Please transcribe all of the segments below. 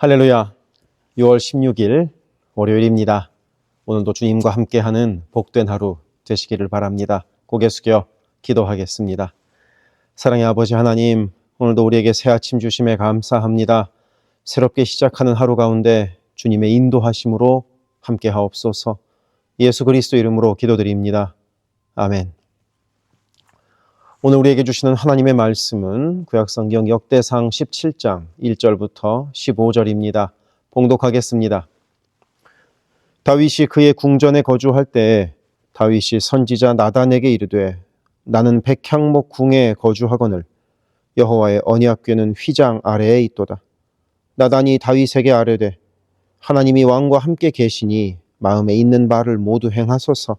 할렐루야. 6월 16일 월요일입니다. 오늘도 주님과 함께하는 복된 하루 되시기를 바랍니다. 고개 숙여 기도하겠습니다. 사랑의 아버지 하나님, 오늘도 우리에게 새 아침 주심에 감사합니다. 새롭게 시작하는 하루 가운데 주님의 인도하심으로 함께 하옵소서. 예수 그리스도 이름으로 기도드립니다. 아멘. 오늘 우리에게 주시는 하나님의 말씀은 구약성경 역대상 17장 1절부터 15절입니다. 봉독하겠습니다. 다윗이 그의 궁전에 거주할 때 다윗이 선지자 나단에게 이르되 나는 백향목 궁에 거주하거늘 여호와의 언약궤는 휘장 아래에 있도다. 나단이 다윗에게 아뢰되 하나님이 왕과 함께 계시니 마음에 있는 바를 모두 행하소서.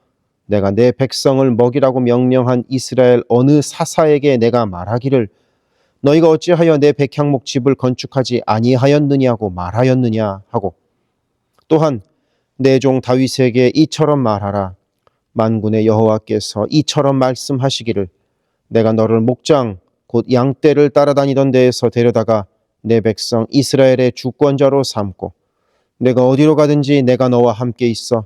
내가 내 백성을 먹이라고 명령한 이스라엘 어느 사사에게 내가 말하기를 너희가 어찌하여 내 백향목 집을 건축하지 아니하였느냐고 말하였느냐 하고 또한 내 종 다윗에게 이처럼 말하라. 만군의 여호와께서 이처럼 말씀하시기를 내가 너를 목장 곧 양떼를 따라다니던 데에서 데려다가 내 백성 이스라엘의 주권자로 삼고 내가 어디로 가든지 내가 너와 함께 있어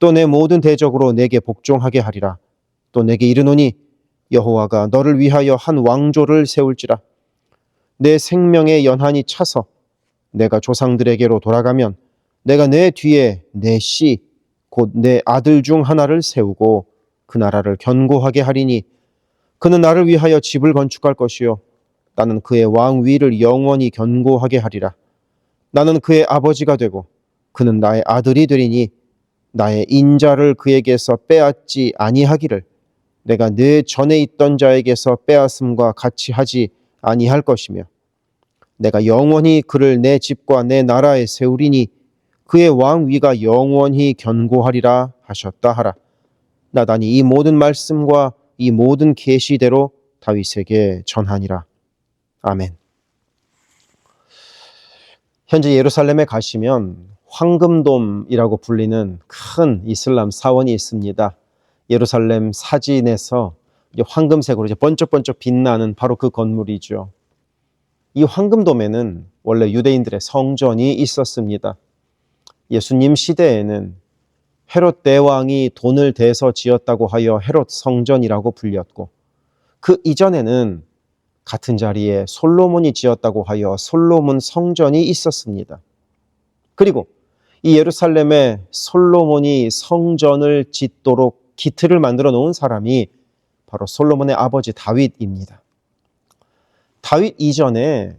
또 내 모든 대적으로 내게 복종하게 하리라. 또 내게 이르노니 여호와가 너를 위하여 한 왕조를 세울지라. 내 생명의 연한이 차서 내가 조상들에게로 돌아가면 내가 내 뒤에 내 씨 곧 내 아들 중 하나를 세우고 그 나라를 견고하게 하리니 그는 나를 위하여 집을 건축할 것이요 나는 그의 왕 위를 영원히 견고하게 하리라. 나는 그의 아버지가 되고 그는 나의 아들이 되리니 나의 인자를 그에게서 빼앗지 아니하기를 내가 내 전에 있던 자에게서 빼앗음과 같이 하지 아니할 것이며 내가 영원히 그를 내 집과 내 나라에 세우리니 그의 왕위가 영원히 견고하리라 하셨다 하라. 나단이 이 모든 말씀과 이 모든 계시대로 다윗에게 전하니라. 아멘. 현재 예루살렘에 가시면 황금돔이라고 불리는 큰 이슬람 사원이 있습니다. 예루살렘 사진에서 황금색으로 번쩍번쩍 빛나는 바로 그 건물이죠. 이 황금돔에는 원래 유대인들의 성전이 있었습니다. 예수님 시대에는 헤롯 대왕이 돈을 대서 지었다고 하여 헤롯 성전이라고 불렸고 그 이전에는 같은 자리에 솔로몬이 지었다고 하여 솔로몬 성전이 있었습니다. 그리고 이 예루살렘에 솔로몬이 성전을 짓도록 기틀을 만들어 놓은 사람이 바로 솔로몬의 아버지 다윗입니다. 다윗 이전에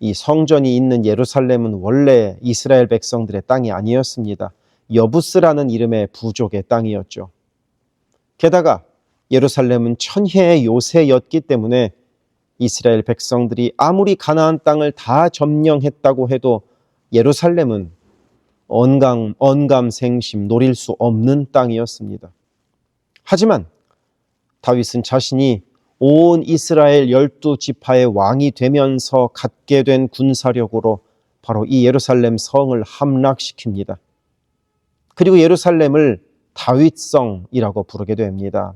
이 성전이 있는 예루살렘은 원래 이스라엘 백성들의 땅이 아니었습니다. 여부스라는 이름의 부족의 땅이었죠. 게다가 예루살렘은 천혜의 요새였기 때문에 이스라엘 백성들이 아무리 가나안 땅을 다 점령했다고 해도 예루살렘은 언감, 언감생심 노릴 수 없는 땅이었습니다. 하지만 다윗은 자신이 온 이스라엘 열두 지파의 왕이 되면서 갖게 된 군사력으로 바로 이 예루살렘 성을 함락시킵니다. 그리고 예루살렘을 다윗성이라고 부르게 됩니다.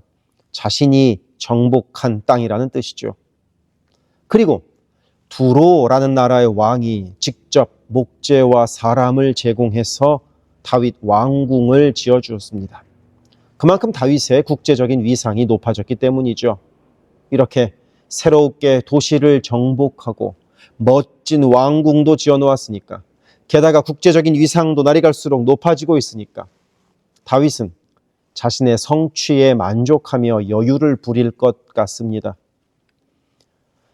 자신이 정복한 땅이라는 뜻이죠. 그리고 두로라는 나라의 왕이 직접 목재와 사람을 제공해서 다윗 왕궁을 지어 주었습니다. 그만큼 다윗의 국제적인 위상이 높아졌기 때문이죠. 이렇게 새롭게 도시를 정복하고 멋진 왕궁도 지어 놓았으니까 게다가 국제적인 위상도 날이 갈수록 높아지고 있으니까 다윗은 자신의 성취에 만족하며 여유를 부릴 것 같습니다.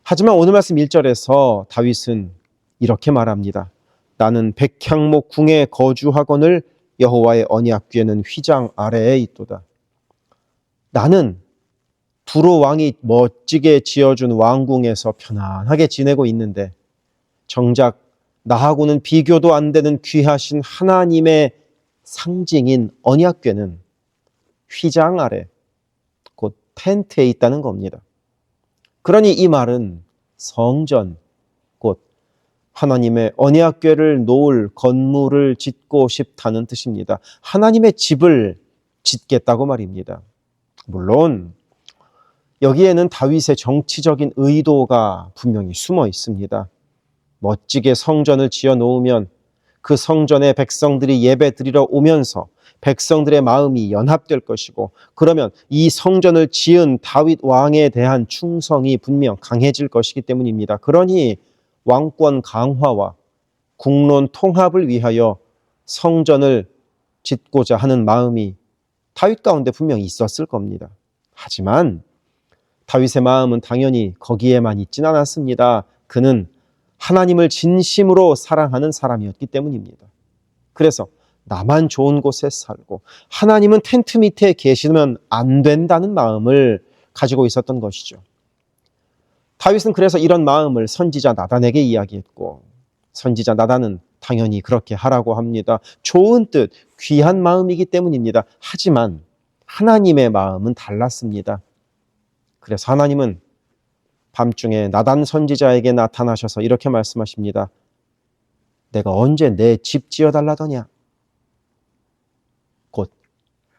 하지만 오늘 말씀 1절에서 다윗은 이렇게 말합니다. 나는 백향목 궁에 거주하거늘 여호와의 언약궤는 휘장 아래에 있도다. 나는 두로 왕이 멋지게 지어준 왕궁에서 편안하게 지내고 있는데 정작 나하고는 비교도 안 되는 귀하신 하나님의 상징인 언약궤는 휘장 아래 곧 텐트에 있다는 겁니다. 그러니 이 말은 성전 곧 하나님의 언약궤를 놓을 건물을 짓고 싶다는 뜻입니다. 하나님의 집을 짓겠다고 말입니다. 물론 여기에는 다윗의 정치적인 의도가 분명히 숨어 있습니다. 멋지게 성전을 지어 놓으면 그 성전에 백성들이 예배 드리러 오면서 백성들의 마음이 연합될 것이고 그러면 이 성전을 지은 다윗 왕에 대한 충성이 분명 강해질 것이기 때문입니다. 그러니 왕권 강화와 국론 통합을 위하여 성전을 짓고자 하는 마음이 다윗 가운데 분명히 있었을 겁니다. 하지만 다윗의 마음은 당연히 거기에만 있진 않았습니다. 그는 하나님을 진심으로 사랑하는 사람이었기 때문입니다. 그래서 나만 좋은 곳에 살고 하나님은 텐트 밑에 계시면 안 된다는 마음을 가지고 있었던 것이죠. 다윗은 그래서 이런 마음을 선지자 나단에게 이야기했고 선지자 나단은 당연히 그렇게 하라고 합니다. 좋은 뜻, 귀한 마음이기 때문입니다. 하지만 하나님의 마음은 달랐습니다. 그래서 하나님은 밤중에 나단 선지자에게 나타나셔서 이렇게 말씀하십니다. 내가 언제 내 집 지어 달라더냐? 곧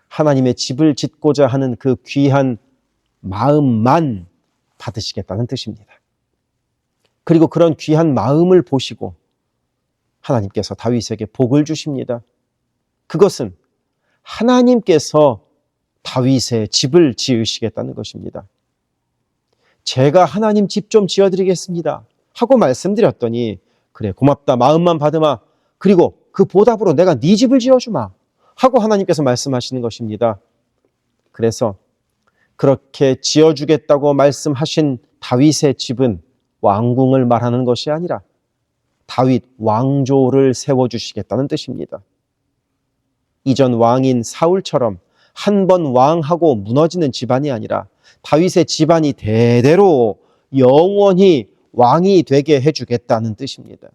하나님의 집을 짓고자 하는 그 귀한 마음만 받으시겠다는 뜻입니다. 그리고 그런 귀한 마음을 보시고 하나님께서 다윗에게 복을 주십니다. 그것은 하나님께서 다윗의 집을 지으시겠다는 것입니다. 제가 하나님 집 좀 지어드리겠습니다. 하고 말씀드렸더니 그래 고맙다 마음만 받으마 그리고 그 보답으로 내가 네 집을 지어주마 하고 하나님께서 말씀하시는 것입니다. 그래서 그렇게 지어주겠다고 말씀하신 다윗의 집은 왕궁을 말하는 것이 아니라 다윗 왕조를 세워주시겠다는 뜻입니다. 이전 왕인 사울처럼 한 번 왕하고 무너지는 집안이 아니라 다윗의 집안이 대대로 영원히 왕이 되게 해주겠다는 뜻입니다.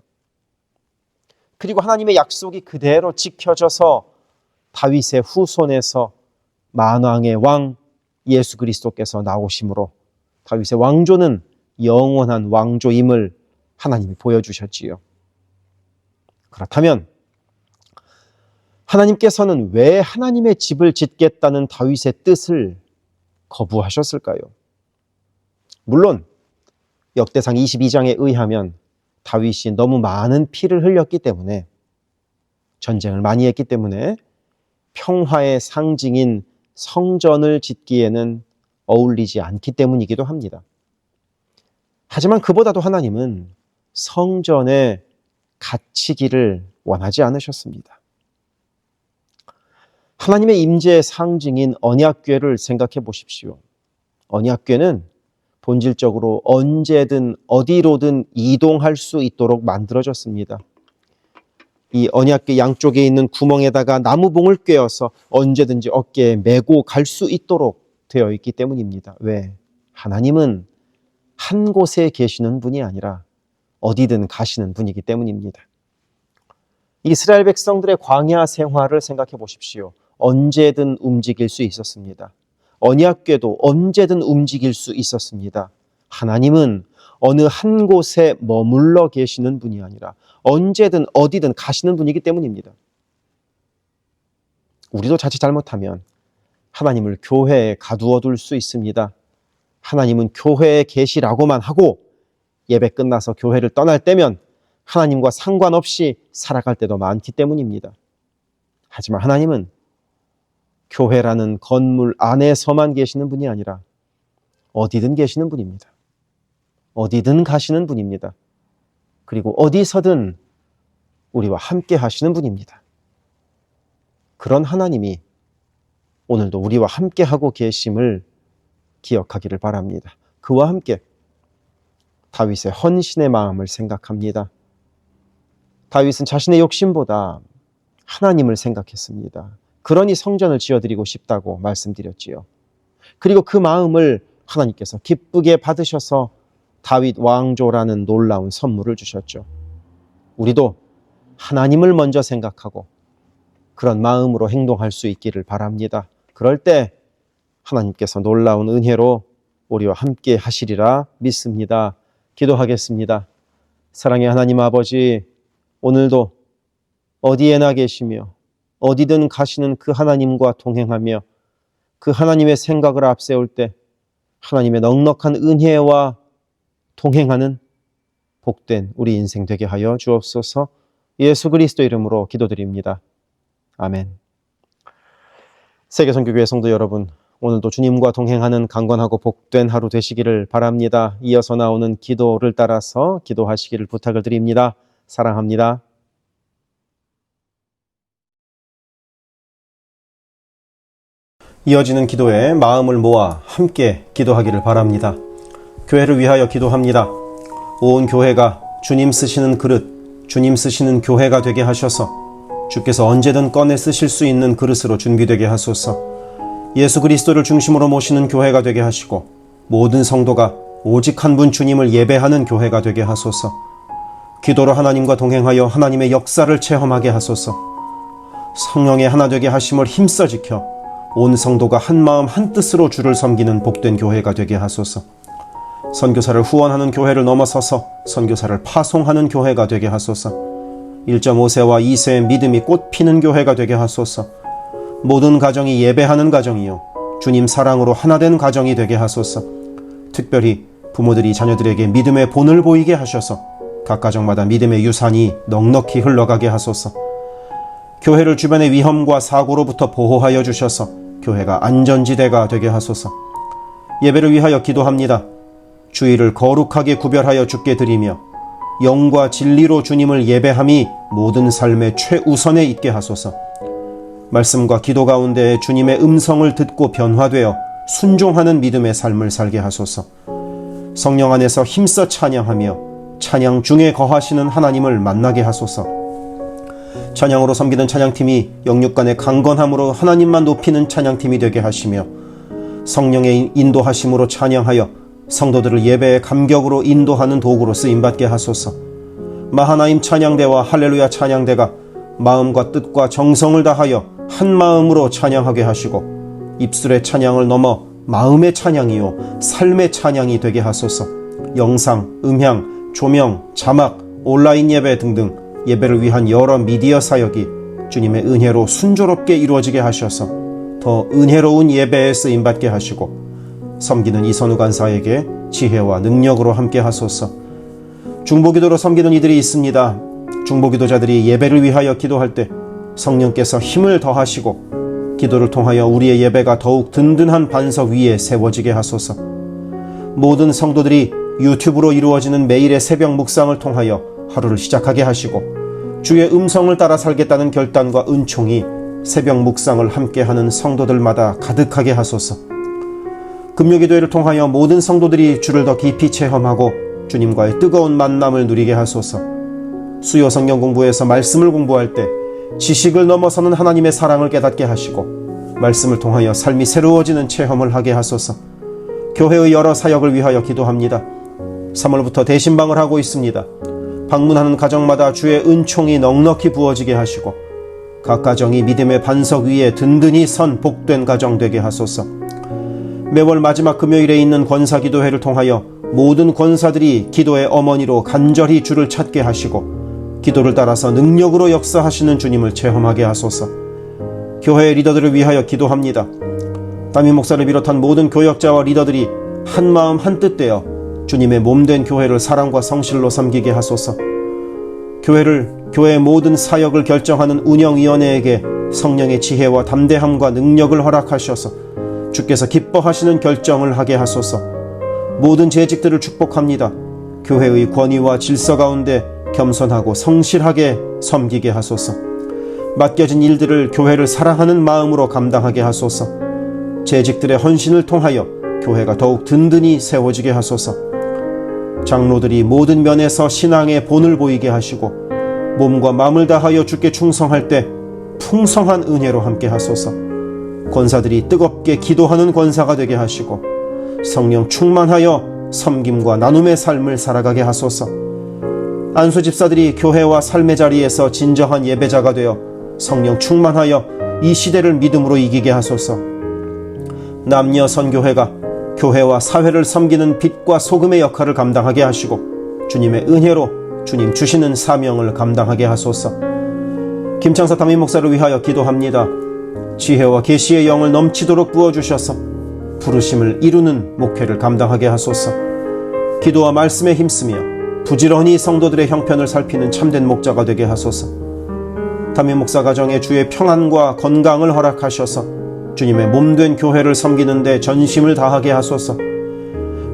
그리고 하나님의 약속이 그대로 지켜져서 다윗의 후손에서 만왕의 왕 예수 그리스도께서 나오심으로 다윗의 왕조는 영원한 왕조임을 하나님이 보여주셨지요. 그렇다면 하나님께서는 왜 하나님의 집을 짓겠다는 다윗의 뜻을 거부하셨을까요? 물론 역대상 22장에 의하면 다윗이 너무 많은 피를 흘렸기 때문에 전쟁을 많이 했기 때문에 평화의 상징인 성전을 짓기에는 어울리지 않기 때문이기도 합니다. 하지만 그보다도 하나님은 성전에 갇히기를 원하지 않으셨습니다. 하나님의 임재의 상징인 언약궤를 생각해 보십시오. 언약궤는 본질적으로 언제든 어디로든 이동할 수 있도록 만들어졌습니다. 이 언약궤 양쪽에 있는 구멍에다가 나무봉을 꿰어서 언제든지 어깨에 메고 갈 수 있도록 되어 있기 때문입니다. 왜? 하나님은 한 곳에 계시는 분이 아니라 어디든 가시는 분이기 때문입니다. 이스라엘 백성들의 광야 생활을 생각해 보십시오. 언제든 움직일 수 있었습니다. 언약궤도 언제든 움직일 수 있었습니다. 하나님은 어느 한 곳에 머물러 계시는 분이 아니라 언제든 어디든 가시는 분이기 때문입니다. 우리도 자칫 잘못하면 하나님을 교회에 가두어 둘 수 있습니다. 하나님은 교회에 계시라고만 하고 예배 끝나서 교회를 떠날 때면 하나님과 상관없이 살아갈 때도 많기 때문입니다. 하지만 하나님은 교회라는 건물 안에서만 계시는 분이 아니라 어디든 계시는 분입니다. 어디든 가시는 분입니다. 그리고 어디서든 우리와 함께 하시는 분입니다. 그런 하나님이 오늘도 우리와 함께 하고 계심을 기억하기를 바랍니다. 그와 함께 다윗의 헌신의 마음을 생각합니다. 다윗은 자신의 욕심보다 하나님을 생각했습니다. 그러니 성전을 지어드리고 싶다고 말씀드렸지요. 그리고 그 마음을 하나님께서 기쁘게 받으셔서 다윗 왕조라는 놀라운 선물을 주셨죠. 우리도 하나님을 먼저 생각하고 그런 마음으로 행동할 수 있기를 바랍니다. 그럴 때 하나님께서 놀라운 은혜로 우리와 함께 하시리라 믿습니다. 기도하겠습니다. 사랑의 하나님 아버지, 오늘도 어디에나 계시며 어디든 가시는 그 하나님과 동행하며 그 하나님의 생각을 앞세울 때 하나님의 넉넉한 은혜와 동행하는 복된 우리 인생 되게 하여 주옵소서 예수 그리스도 이름으로 기도드립니다. 아멘. 세계선교교회 성도 여러분, 오늘도 주님과 동행하는 강건하고 복된 하루 되시기를 바랍니다. 이어서 나오는 기도를 따라서 기도하시기를 부탁을 드립니다. 사랑합니다. 이어지는 기도에 마음을 모아 함께 기도하기를 바랍니다. 교회를 위하여 기도합니다. 온 교회가 주님 쓰시는 그릇, 주님 쓰시는 교회가 되게 하셔서 주께서 언제든 꺼내 쓰실 수 있는 그릇으로 준비되게 하소서. 예수 그리스도를 중심으로 모시는 교회가 되게 하시고 모든 성도가 오직 한 분 주님을 예배하는 교회가 되게 하소서. 기도로 하나님과 동행하여 하나님의 역사를 체험하게 하소서. 성령의 하나 되게 하심을 힘써 지켜 온 성도가 한 마음 한 뜻으로 주를 섬기는 복된 교회가 되게 하소서. 선교사를 후원하는 교회를 넘어서서 선교사를 파송하는 교회가 되게 하소서. 1.5세와 2세의 믿음이 꽃 피는 교회가 되게 하소서. 모든 가정이 예배하는 가정이요. 주님 사랑으로 하나된 가정이 되게 하소서. 특별히 부모들이 자녀들에게 믿음의 본을 보이게 하셔서 각 가정마다 믿음의 유산이 넉넉히 흘러가게 하소서. 교회를 주변의 위험과 사고로부터 보호하여 주셔서 교회가 안전지대가 되게 하소서. 예배를 위하여 기도합니다. 주의를 거룩하게 구별하여 주께 드리며 영과 진리로 주님을 예배함이 모든 삶의 최우선에 있게 하소서. 말씀과 기도 가운데 주님의 음성을 듣고 변화되어 순종하는 믿음의 삶을 살게 하소서. 성령 안에서 힘써 찬양하며 찬양 중에 거하시는 하나님을 만나게 하소서. 찬양으로 섬기는 찬양팀이 영육간의 강건함으로 하나님만 높이는 찬양팀이 되게 하시며 성령의 인도하심으로 찬양하여 성도들을 예배의 감격으로 인도하는 도구로 쓰임받게 하소서. 마하나임 찬양대와 할렐루야 찬양대가 마음과 뜻과 정성을 다하여 한 마음으로 찬양하게 하시고 입술의 찬양을 넘어 마음의 찬양이요 삶의 찬양이 되게 하소서. 영상, 음향, 조명, 자막, 온라인 예배 등등 예배를 위한 여러 미디어 사역이 주님의 은혜로 순조롭게 이루어지게 하셔서 더 은혜로운 예배에 쓰임 받게 하시고 섬기는 이선우 간사에게 지혜와 능력으로 함께 하소서. 중보기도로 섬기는 이들이 있습니다. 중보기도자들이 예배를 위하여 기도할 때 성령께서 힘을 더하시고 기도를 통하여 우리의 예배가 더욱 든든한 반석 위에 세워지게 하소서. 모든 성도들이 유튜브로 이루어지는 매일의 새벽 묵상을 통하여 하루를 시작하게 하시고 주의 음성을 따라 살겠다는 결단과 은총이 새벽 묵상을 함께하는 성도들마다 가득하게 하소서. 금요기도회를 통하여 모든 성도들이 주를 더 깊이 체험하고 주님과의 뜨거운 만남을 누리게 하소서. 수요 성경 공부에서 말씀을 공부할 때 지식을 넘어서는 하나님의 사랑을 깨닫게 하시고 말씀을 통하여 삶이 새로워지는 체험을 하게 하소서. 교회의 여러 사역을 위하여 기도합니다. 3월부터 대신방을 하고 있습니다. 방문하는 가정마다 주의 은총이 넉넉히 부어지게 하시고 각 가정이 믿음의 반석 위에 든든히 선 복된 가정 되게 하소서. 매월 마지막 금요일에 있는 권사기도회를 통하여 모든 권사들이 기도의 어머니로 간절히 주를 찾게 하시고 기도를 따라서 능력으로 역사하시는 주님을 체험하게 하소서. 교회 리더들을 위하여 기도합니다. 담임 목사를 비롯한 모든 교역자와 리더들이 한 마음 한 뜻 되어 주님의 몸된 교회를 사랑과 성실로 섬기게 하소서. 교회를 교회의 모든 사역을 결정하는 운영위원회에게 성령의 지혜와 담대함과 능력을 허락하셔서 주께서 기뻐하시는 결정을 하게 하소서. 모든 재직들을 축복합니다. 교회의 권위와 질서 가운데 겸손하고 성실하게 섬기게 하소서. 맡겨진 일들을 교회를 사랑하는 마음으로 감당하게 하소서. 재직들의 헌신을 통하여 교회가 더욱 든든히 세워지게 하소서. 장로들이 모든 면에서 신앙의 본을 보이게 하시고 몸과 마음을 다하여 주께 충성할 때 풍성한 은혜로 함께 하소서. 권사들이 뜨겁게 기도하는 권사가 되게 하시고 성령 충만하여 섬김과 나눔의 삶을 살아가게 하소서. 안수 집사들이 교회와 삶의 자리에서 진정한 예배자가 되어 성령 충만하여 이 시대를 믿음으로 이기게 하소서. 남녀 선교회가 교회와 사회를 섬기는 빛과 소금의 역할을 감당하게 하시고 주님의 은혜로 주님 주시는 사명을 감당하게 하소서. 김창사 담임 목사를 위하여 기도합니다. 지혜와 계시의 영을 넘치도록 부어 주셔서 부르심을 이루는 목회를 감당하게 하소서. 기도와 말씀에 힘쓰며 부지런히 성도들의 형편을 살피는 참된 목자가 되게 하소서. 담임 목사 가정에 주의 평안과 건강을 허락하셔서 주님의 몸된 교회를 섬기는데 전심을 다하게 하소서.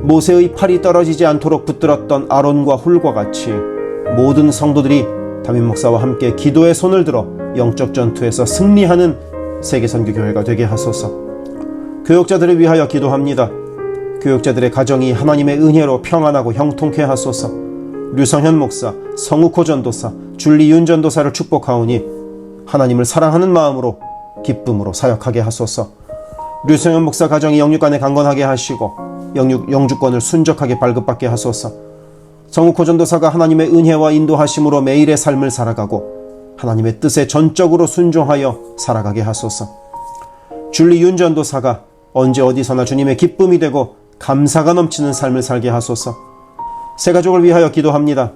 모세의 팔이 떨어지지 않도록 붙들었던 아론과 훌과 같이 모든 성도들이 담임 목사와 함께 기도의 손을 들어 영적 전투에서 승리하는 세계 선교 교회가 되게 하소서. 교육자들을 위하여 기도합니다. 교육자들의 가정이 하나님의 은혜로 평안하고 형통케 하소서. 류성현 목사, 성욱호 전도사, 줄리윤 전도사를 축복하오니 하나님을 사랑하는 마음으로 기쁨으로 사역하게 하소서. 류성현 목사 가정이 영육간에 강건하게 하시고 영육 영주권을 순적하게 발급받게 하소서. 성욱호 전도사가 하나님의 은혜와 인도하심으로 매일의 삶을 살아가고 하나님의 뜻에 전적으로 순종하여 살아가게 하소서. 줄리 윤 전도사가 언제 어디서나 주님의 기쁨이 되고 감사가 넘치는 삶을 살게 하소서. 새 가족을 위하여 기도합니다.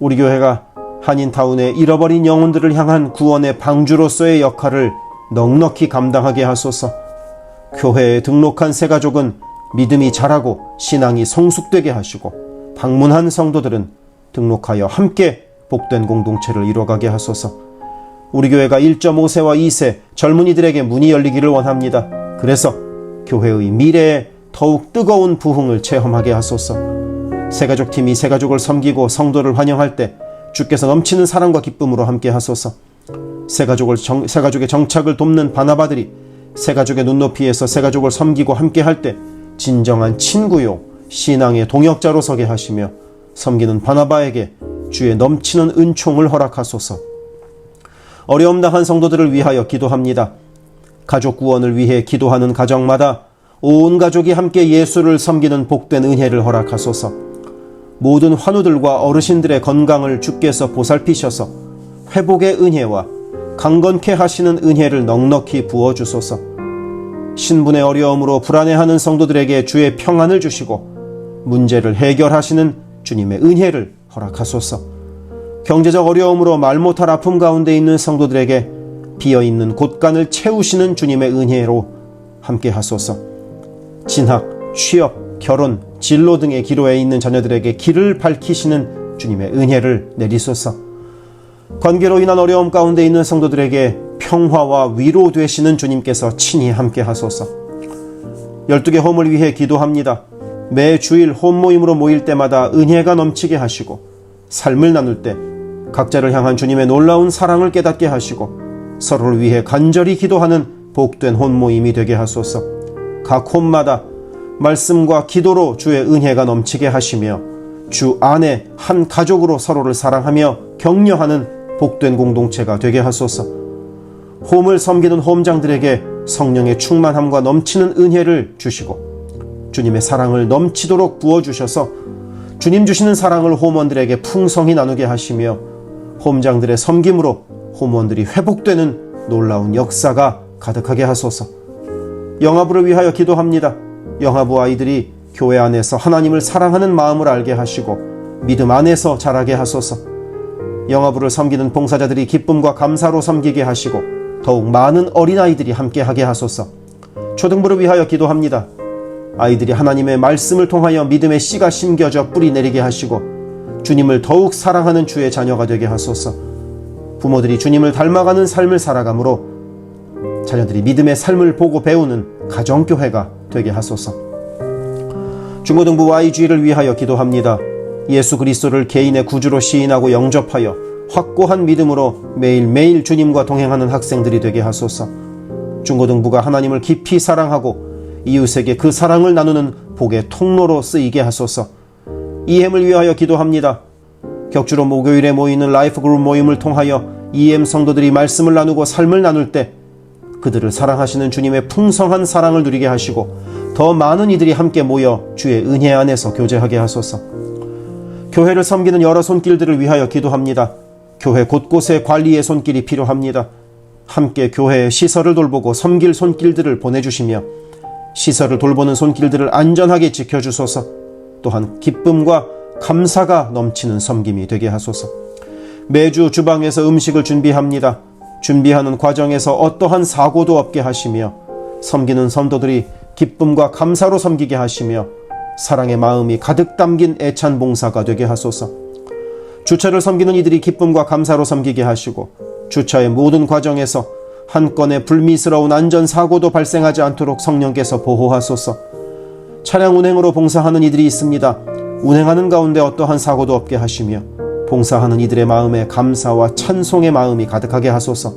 우리 교회가 한인타운의 잃어버린 영혼들을 향한 구원의 방주로서의 역할을 넉넉히 감당하게 하소서. 교회에 등록한 새 가족은 믿음이 자라고 신앙이 성숙되게 하시고 방문한 성도들은 등록하여 함께 복된 공동체를 이뤄가게 하소서. 우리 교회가 1.5세와 2세 젊은이들에게 문이 열리기를 원합니다. 그래서 교회의 미래에 더욱 뜨거운 부흥을 체험하게 하소서. 새가족 팀이 새가족을 섬기고 성도를 환영할 때 주께서 넘치는 사랑과 기쁨으로 함께 하소서. 새가족을 정, 새가족의 정착을 돕는 바나바들이 새가족의 눈높이에서 새가족을 섬기고 함께 할 때 진정한 친구요 신앙의 동역자로 서게 하시며 섬기는 바나바에게 주의 넘치는 은총을 허락하소서. 어려움 당한 성도들을 위하여 기도합니다. 가족 구원을 위해 기도하는 가정마다 온 가족이 함께 예수를 섬기는 복된 은혜를 허락하소서. 모든 환우들과 어르신들의 건강을 주께서 보살피셔서 회복의 은혜와 강건케 하시는 은혜를 넉넉히 부어 주소서. 신분의 어려움으로 불안해하는 성도들에게 주의 평안을 주시고 문제를 해결하시는 주님의 은혜를 허락하소서. 경제적 어려움으로 말 못할 아픔 가운데 있는 성도들에게 비어 있는 곳간을 채우시는 주님의 은혜로 함께 하소서. 진학, 취업, 결혼, 진로 등의 기로에 있는 자녀들에게 길을 밝히시는 주님의 은혜를 내리소서. 관계로 인한 어려움 가운데 있는 성도들에게 평화와 위로 되시는 주님께서 친히 함께 하소서. 12개 홈을 위해 기도합니다. 매 주일 홈 모임으로 모일 때마다 은혜가 넘치게 하시고 삶을 나눌 때 각자를 향한 주님의 놀라운 사랑을 깨닫게 하시고 서로를 위해 간절히 기도하는 복된 혼 모임이 되게 하소서. 각 홈마다 말씀과 기도로 주의 은혜가 넘치게 하시며 주 안에 한 가족으로 서로를 사랑하며 격려하는 복된 공동체가 되게 하소서. 홈을 섬기는 홈장들에게 성령의 충만함과 넘치는 은혜를 주시고 주님의 사랑을 넘치도록 부어 주셔서 주님 주시는 사랑을 홈원들에게 풍성히 나누게 하시며 홈장들의 섬김으로 홈원들이 회복되는 놀라운 역사가 가득하게 하소서. 영아부를 위하여 기도합니다. 영아부 아이들이 교회 안에서 하나님을 사랑하는 마음을 알게 하시고 믿음 안에서 자라게 하소서. 영아부를 섬기는 봉사자들이 기쁨과 감사로 섬기게 하시고 더욱 많은 어린아이들이 함께하게 하소서. 초등부를 위하여 기도합니다. 아이들이 하나님의 말씀을 통하여 믿음의 씨가 심겨져 뿌리 내리게 하시고 주님을 더욱 사랑하는 주의 자녀가 되게 하소서. 부모들이 주님을 닮아가는 삶을 살아가므로 자녀들이 믿음의 삶을 보고 배우는 가정교회가 되게 하소서. 중고등부 YG를 위하여 기도합니다. 예수 그리스도를 개인의 구주로 시인하고 영접하여 확고한 믿음으로 매일매일 주님과 동행하는 학생들이 되게 하소서. 중고등부가 하나님을 깊이 사랑하고 이웃에게 그 사랑을 나누는 복의 통로로 쓰이게 하소서. 이엠을 위하여 기도합니다. 격주로 목요일에 모이는 라이프 그룹 모임을 통하여 EM 성도들이 말씀을 나누고 삶을 나눌 때 그들을 사랑하시는 주님의 풍성한 사랑을 누리게 하시고 더 많은 이들이 함께 모여 주의 은혜 안에서 교제하게 하소서. 교회를 섬기는 여러 손길들을 위하여 기도합니다. 교회 곳곳에 관리의 손길이 필요합니다. 함께 교회의 시설을 돌보고 섬길 손길들을 보내주시며 시설을 돌보는 손길들을 안전하게 지켜주소서 또한 기쁨과 감사가 넘치는 섬김이 되게 하소서 매주 주방에서 음식을 준비합니다. 준비하는 과정에서 어떠한 사고도 없게 하시며 섬기는 성도들이 기쁨과 감사로 섬기게 하시며 사랑의 마음이 가득 담긴 애찬 봉사가 되게 하소서. 주차를 섬기는 이들이 기쁨과 감사로 섬기게 하시고 주차의 모든 과정에서 한 건의 불미스러운 안전 사고도 발생하지 않도록 성령께서 보호하소서. 차량 운행으로 봉사하는 이들이 있습니다. 운행하는 가운데 어떠한 사고도 없게 하시며 봉사하는 이들의 마음에 감사와 찬송의 마음이 가득하게 하소서.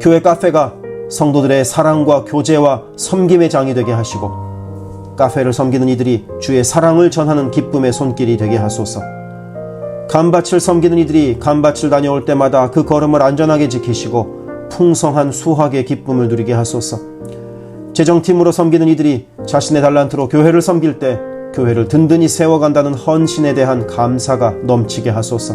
교회 카페가 성도들의 사랑과 교제와 섬김의 장이 되게 하시고 카페를 섬기는 이들이 주의 사랑을 전하는 기쁨의 손길이 되게 하소서. 감밭을 섬기는 이들이 감밭을 다녀올 때마다 그 걸음을 안전하게 지키시고 풍성한 수확의 기쁨을 누리게 하소서. 재정팀으로 섬기는 이들이 자신의 달란트로 교회를 섬길 때 교회를 든든히 세워간다는 헌신에 대한 감사가 넘치게 하소서.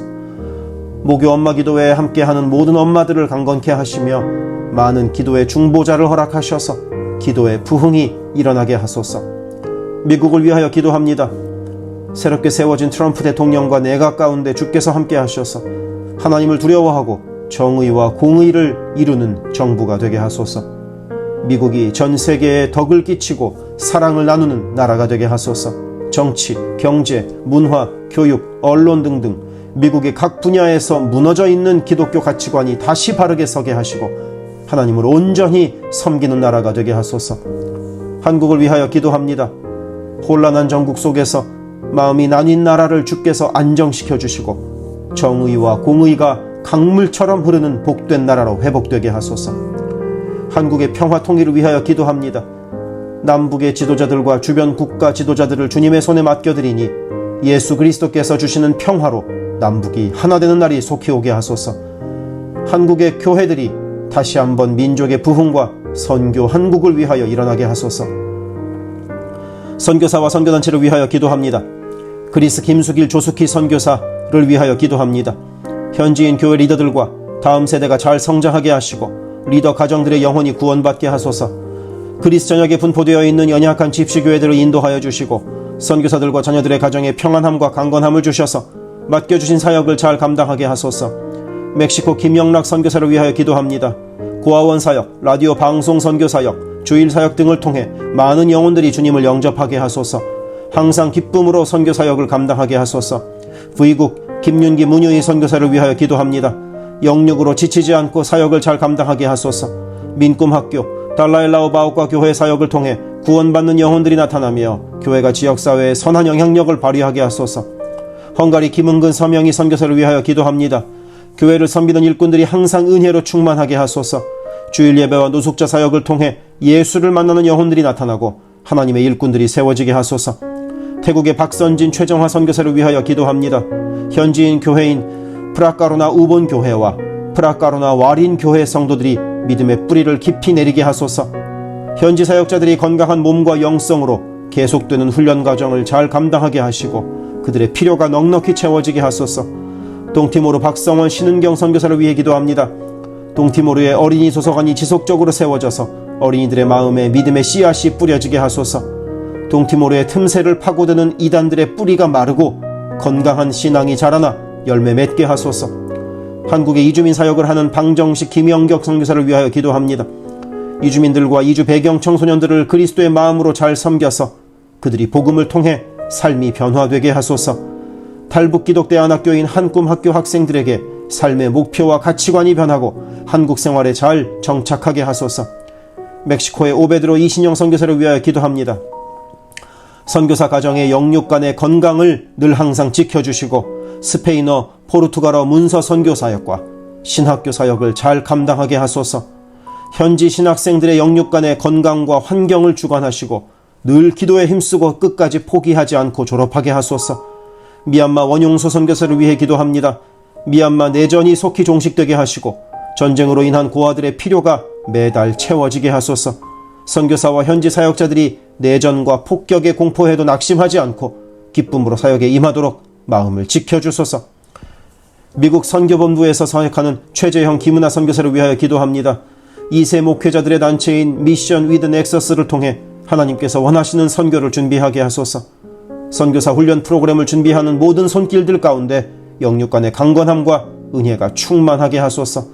모교 엄마 기도회에 함께하는 모든 엄마들을 강건케 하시며 많은 기도의 중보자를 허락하셔서 기도의 부흥이 일어나게 하소서. 미국을 위하여 기도합니다. 새롭게 세워진 트럼프 대통령과 내각 가운데 주께서 함께 하셔서 하나님을 두려워하고 정의와 공의를 이루는 정부가 되게 하소서. 미국이 전 세계에 덕을 끼치고 사랑을 나누는 나라가 되게 하소서. 정치, 경제, 문화, 교육, 언론 등등 미국의 각 분야에서 무너져 있는 기독교 가치관이 다시 바르게 서게 하시고 하나님을 온전히 섬기는 나라가 되게 하소서. 한국을 위하여 기도합니다. 혼란한 전국 속에서 마음이 나뉜 나라를 주께서 안정시켜 주시고 정의와 공의가 강물처럼 흐르는 복된 나라로 회복되게 하소서. 한국의 평화 통일을 위하여 기도합니다. 남북의 지도자들과 주변 국가 지도자들을 주님의 손에 맡겨드리니 예수 그리스도께서 주시는 평화로 남북이 하나 되는 날이 속히 오게 하소서. 한국의 교회들이 다시 한번 민족의 부흥과 선교 한국을 위하여 일어나게 하소서. 선교사와 선교단체를 위하여 기도합니다. 그리스 김수길 조숙희 선교사를 위하여 기도합니다. 현지인 교회 리더들과 다음 세대가 잘 성장하게 하시고 리더 가정들의 영혼이 구원받게 하소서. 그리스 전역에 분포되어 있는 연약한 집시교회들을 인도하여 주시고 선교사들과 자녀들의 가정에 평안함과 강건함을 주셔서 맡겨주신 사역을 잘 감당하게 하소서. 멕시코 김영락 선교사를 위하여 기도합니다. 고아원 사역, 라디오 방송 선교 사역, 주일 사역 등을 통해 많은 영혼들이 주님을 영접하게 하소서. 항상 기쁨으로 선교 사역을 감당하게 하소서. 부이국 김윤기 문유희 선교사를 위하여 기도합니다. 영육으로 지치지 않고 사역을 잘 감당하게 하소서. 민꿈학교, 달라일라오 바오과 교회 사역을 통해 구원받는 영혼들이 나타나며 교회가 지역사회에 선한 영향력을 발휘하게 하소서. 헝가리 김은근 서명희 선교사를 위하여 기도합니다. 교회를 섬기는 일꾼들이 항상 은혜로 충만하게 하소서. 주일 예배와 노숙자 사역을 통해 예수를 만나는 영혼들이 나타나고 하나님의 일꾼들이 세워지게 하소서. 태국의 박선진 최정화 선교사를 위하여 기도합니다. 현지인 교회인 프라카로나 우본 교회와 프라카로나 와린 교회 성도들이 믿음의 뿌리를 깊이 내리게 하소서. 현지 사역자들이 건강한 몸과 영성으로 계속되는 훈련 과정을 잘 감당하게 하시고 그들의 필요가 넉넉히 채워지게 하소서. 동티모르 박성원 신은경 선교사를 위해 기도합니다. 동티모르의 어린이 도서관이 지속적으로 세워져서 어린이들의 마음에 믿음의 씨앗이 뿌려지게 하소서. 동티모르의 틈새를 파고드는 이단들의 뿌리가 마르고 건강한 신앙이 자라나 열매 맺게 하소서. 한국의 이주민 사역을 하는 방정식 김영격 선교사를 위하여 기도합니다. 이주민들과 이주 배경 청소년들을 그리스도의 마음으로 잘 섬겨서 그들이 복음을 통해 삶이 변화되게 하소서. 탈북기독대안학교인 한꿈학교 학생들에게 삶의 목표와 가치관이 변하고 한국 생활에 잘 정착하게 하소서. 멕시코의 오베드로 이신영 선교사를 위하여 기도합니다. 선교사 가정의 영육 간의 건강을 늘 항상 지켜주시고 스페인어, 포르투갈어 문서 선교 사역과 신학교 사역을 잘 감당하게 하소서. 현지 신학생들의 영육 간의 건강과 환경을 주관하시고 늘 기도에 힘쓰고 끝까지 포기하지 않고 졸업하게 하소서. 미얀마 원용소 선교사를 위해 기도합니다. 미얀마 내전이 속히 종식되게 하시고 전쟁으로 인한 고아들의 필요가 매달 채워지게 하소서. 선교사와 현지 사역자들이 내전과 폭격의 공포에도 낙심하지 않고 기쁨으로 사역에 임하도록 마음을 지켜주소서. 미국 선교본부에서 사역하는 최재형 김은아 선교사를 위하여 기도합니다. 2세 목회자들의 단체인 미션 위드 넥서스를 통해 하나님께서 원하시는 선교를 준비하게 하소서. 선교사 훈련 프로그램을 준비하는 모든 손길들 가운데 영육 간의 강건함과 은혜가 충만하게 하소서.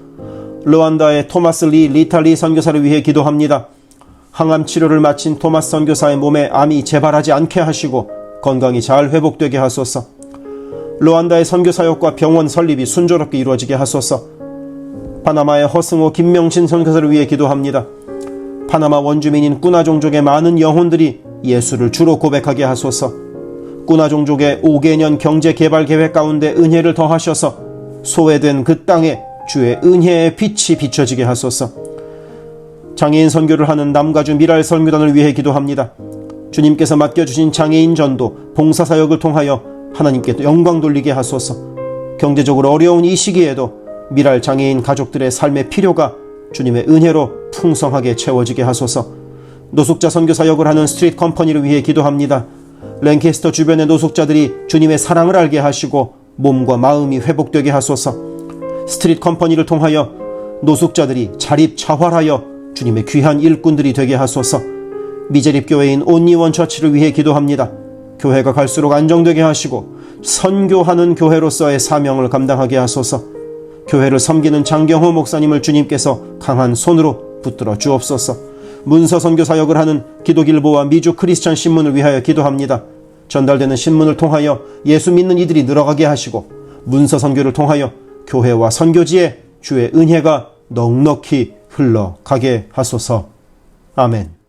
르완다의 토마스 리 리탈리 선교사를 위해 기도합니다. 항암 치료를 마친 토마스 선교사의 몸에 암이 재발하지 않게 하시고 건강이 잘 회복되게 하소서. 르완다의 선교 사역과 병원 설립이 순조롭게 이루어지게 하소서. 파나마의 허승호 김명신 선교사를 위해 기도합니다. 파나마 원주민인 꾸나 종족의 많은 영혼들이 예수를 주로 고백하게 하소서. 꾸나 종족의 5개년 경제 개발 계획 가운데 은혜를 더하셔서 소외된 그 땅에 주의 은혜의 빛이 비춰지게 하소서. 장애인 선교를 하는 남가주 미랄 선교단을 위해 기도합니다. 주님께서 맡겨주신 장애인 전도, 봉사사역을 통하여 하나님께 영광 돌리게 하소서. 경제적으로 어려운 이 시기에도 미랄 장애인 가족들의 삶의 필요가 주님의 은혜로 풍성하게 채워지게 하소서. 노숙자 선교사역을 하는 스트릿 컴퍼니를 위해 기도합니다. 랭캐스터 주변의 노숙자들이 주님의 사랑을 알게 하시고 몸과 마음이 회복되게 하소서. 스트릿 컴퍼니를 통하여 노숙자들이 자립 자활하여 주님의 귀한 일꾼들이 되게 하소서. 미제립 교회인 온리원 처치를 위해 기도합니다. 교회가 갈수록 안정되게 하시고 선교하는 교회로서의 사명을 감당하게 하소서. 교회를 섬기는 장경호 목사님을 주님께서 강한 손으로 붙들어 주옵소서. 문서 선교 사역을 하는 기독일보와 미주 크리스천 신문을 위하여 기도합니다. 전달되는 신문을 통하여 예수 믿는 이들이 늘어가게 하시고 문서 선교를 통하여 교회와 선교지에 주의 은혜가 넉넉히 흘러가게 하소서. 아멘.